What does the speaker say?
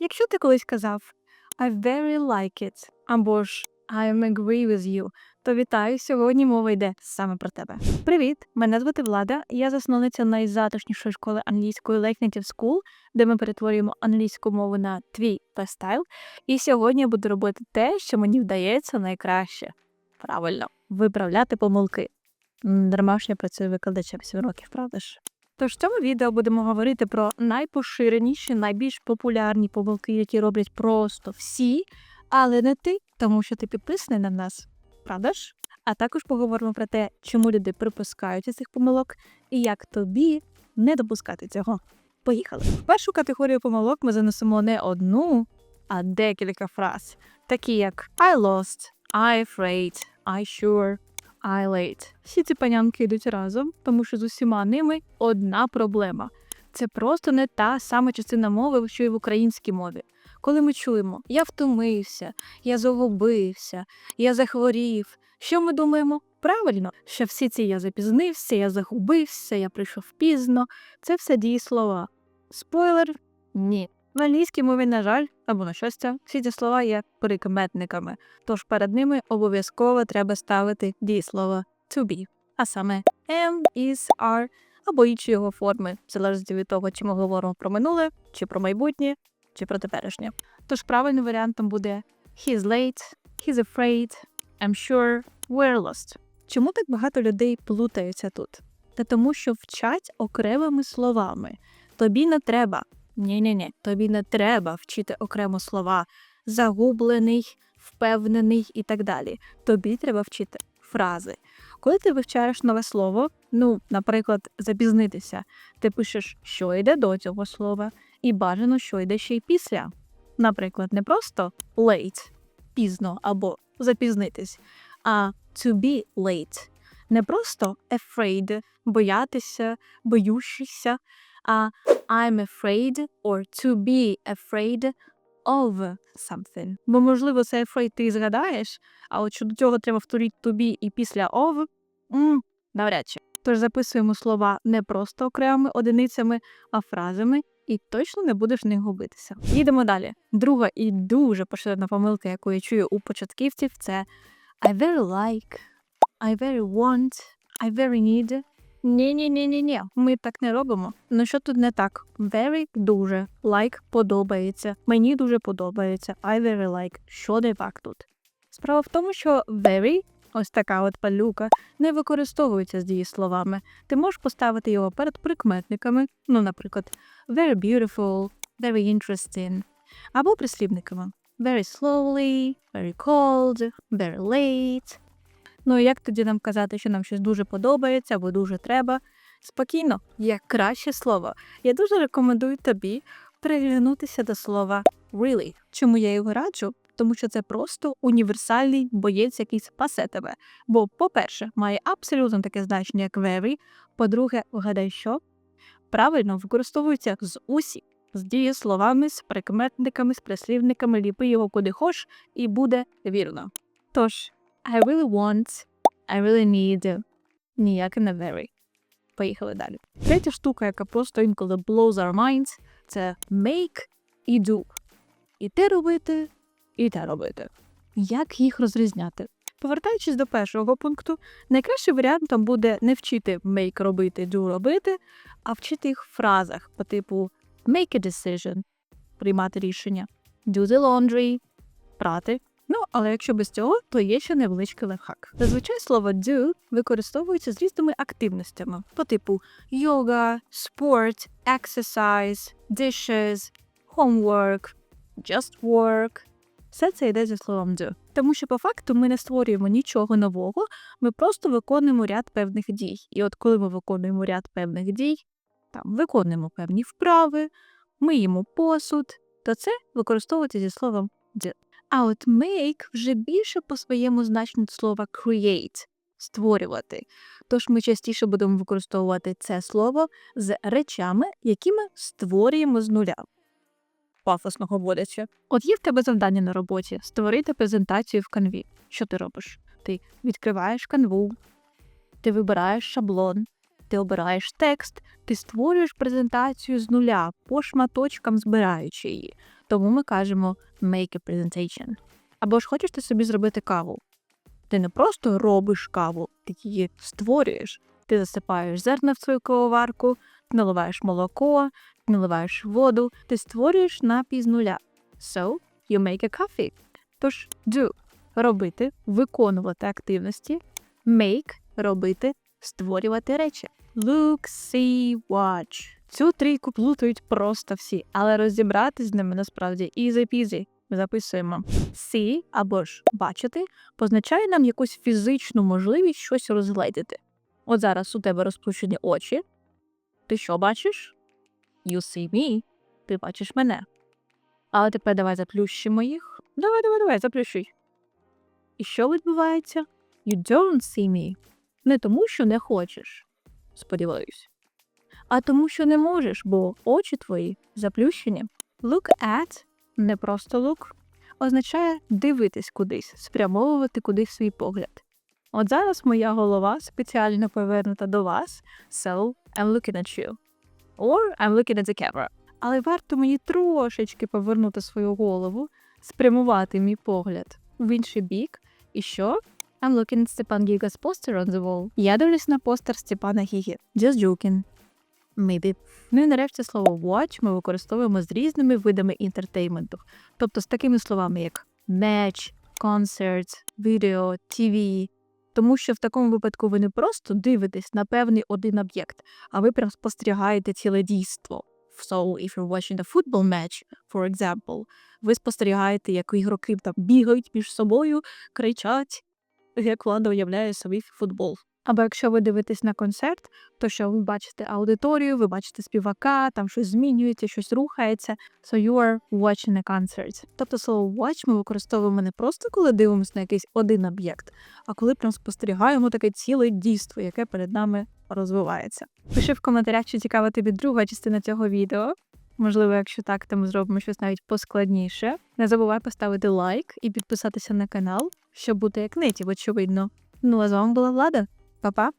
Якщо ти колись казав I very like it або ж I'm agree with you, то вітаю, сьогодні мова йде саме про тебе. Привіт! Мене звати Влада, я засновниця найзатишнішої школи англійської Lake Native School, де ми перетворюємо англійську мову на твій лайфстайл. І сьогодні я буду робити те, що мені вдається найкраще. Правильно, виправляти помилки. Дарма ж я працюю викладачем 7 років, правда ж? Тож в цьому відео будемо говорити про найпоширеніші, найбільш популярні помилки, які роблять просто всі, але не ти, тому що ти підписаний на нас, правда ж? А також поговоримо про те, чому люди припускаються цих помилок і як тобі не допускати цього. Поїхали. В першу категорію помилок ми занесемо не одну, а декілька фраз, такі як I lost, I afraid, I sure, Late. Всі ці панянки йдуть разом, тому що з усіма ними одна проблема. Це просто не та сама частина мови, що й в українській мові. Коли ми чуємо я втомився, я загубився, я захворів. Що ми думаємо? Правильно, що всі ці я запізнився, я загубився, я прийшов пізно. Це все дієслова. Спойлер ні. В англійській мові, на жаль, або на щастя, всі ці слова є прикметниками, тож перед ними обов'язково треба ставити дієслово to be, а саме am, is, are або інші його форми, в залежності від того, чи ми говоримо про минуле, чи про майбутнє, чи про теперішнє. Тож правильним варіантом буде he's late, he's afraid, I'm sure, we're lost. Чому так багато людей плутаються тут? Та тому, що вчать окремими словами. Тобі не треба. Ні-ні-ні, тобі не треба вчити окремо слова загублений, впевнений і так далі. Тобі треба вчити фрази. Коли ти вивчаєш нове слово, ну, наприклад, запізнитися, ти пишеш, що йде до цього слова, і бажано, що йде ще й після. Наприклад, не просто late пізно або запізнитись, а to be late. Не просто afraid боятися, боющийся, а I'm afraid or to be afraid of something. Бо, можливо, це afraid ти згадаєш, а от що до цього треба вторіть to be і після of, м, навряд чи. Тож записуємо слова не просто окремими одиницями, а фразами, і точно не будеш в них губитися. Їдемо далі. Друга і дуже поширена помилка, яку я чую у початківців, це I very like, I very want, I very need. Ні, ні, ні, ні, ні, ми так не робимо. Ну що тут не так? Very дуже like подобається. Мені дуже подобається. I very like. Що не так тут? Справа в тому, що very, ось така от палюка, не використовується з дієсловами. Ти можеш поставити його перед прикметниками, ну, наприклад, very beautiful, very interesting, або прислівниками very slowly, very cold, very late. Ну і як тоді нам казати, що нам щось дуже подобається або дуже треба? Спокійно, є краще слово. Я дуже рекомендую тобі приглянутися до слова really. Чому я його раджу? Тому що це просто універсальний боєць, який спасе тебе. Бо, по-перше, має абсолютно таке значення, як very. По-друге, вгадай, що правильно використовується з усі, з дієсловами, з прикметниками, з прислівниками, ліпи його куди хош, і буде вірно. Тож, I really want, I really need, ніяке не very. Поїхали далі. Третя штука, яка просто інколи blows our minds, це make і do. І те робити, і те робити. Як їх розрізняти? Повертаючись до першого пункту, найкращим варіантом буде не вчити make робити, do робити, а вчити їх в фразах по типу make a decision приймати рішення, do the laundry прати. Ну, але якщо без цього, то є ще невеличкий лайфхак. Зазвичай слово do використовується з різними активностями по типу yoga, sport, exercise, dishes, homework, just work. Все це йде зі словом do. Тому що по факту ми не створюємо нічого нового, ми просто виконуємо ряд певних дій. І от коли ми виконуємо ряд певних дій, там виконуємо певні вправи, миємо посуд, то це використовується зі словом do. А от make вже більше по своєму значенню слова create створювати. Тож ми частіше будемо використовувати це слово з речами, які ми створюємо з нуля. Пафосно говорячи. От є в тебе завдання на роботі створити презентацію в канві. Що ти робиш? Ти відкриваєш канву, ти вибираєш шаблон, ти обираєш текст, ти створюєш презентацію з нуля, по шматочкам збираючи її. Тому ми кажемо make a presentation. Або ж хочеш ти собі зробити каву. Ти не просто робиш каву, ти її створюєш. Ти засипаєш зерна в свою кавоварку, наливаєш молоко, наливаєш воду, ти створюєш напій з нуля. So, you make a coffee. Тож do робити, виконувати активності, make робити, створювати речі. Look, see, watch. Цю трійку плутають просто всі, але розібратись з ними насправді easy-peasy. Записуємо. See або ж бачити позначає нам якусь фізичну можливість щось розгледіти. От зараз у тебе розплющені очі. Ти що бачиш? You see me. Ти бачиш мене. Але тепер давай заплющимо їх. Давай, давай, давай, заплющуй. І що відбувається? You don't see me. Не тому, що не хочеш, сподіваюсь, а тому, що не можеш, бо очі твої заплющені. Look at не просто look, означає дивитись кудись, спрямовувати кудись свій погляд. От зараз моя голова спеціально повернута до вас, so I'm looking at you. Or I'm looking at the camera. Але варто мені трошечки повернути свою голову, спрямувати мій погляд в інший бік. І що? I'm looking at Степан Гіга's poster on the wall. Я дивлюсь на постер Степана Гіги. Just joking. Maybe. Ну і нарешті слово watch ми використовуємо з різними видами інтертейменту. Тобто з такими словами, як match, concert, video, TV. Тому що в такому випадку ви не просто дивитесь на певний один об'єкт, а ви прям спостерігаєте ціле дійство. So, if you're watching a football match, for example, ви спостерігаєте, як ігроки там бігають між собою, кричать, як влада уявляє собі футбол. Або якщо ви дивитесь на концерт, то що ви бачите аудиторію, ви бачите співака, там щось змінюється, щось рухається. So you are watching a concert. Тобто слово watch ми використовуємо не просто коли дивимося на якийсь один об'єкт, а коли прям спостерігаємо таке ціле дійство, яке перед нами розвивається. Пиши в коментарях, чи цікава тобі друга частина цього відео. Можливо, якщо так, то ми зробимо щось навіть поскладніше. Не забувай поставити лайк і підписатися на канал, щоб бути як нетів, очевидно. Ну а з вами була влада. Pa, pa.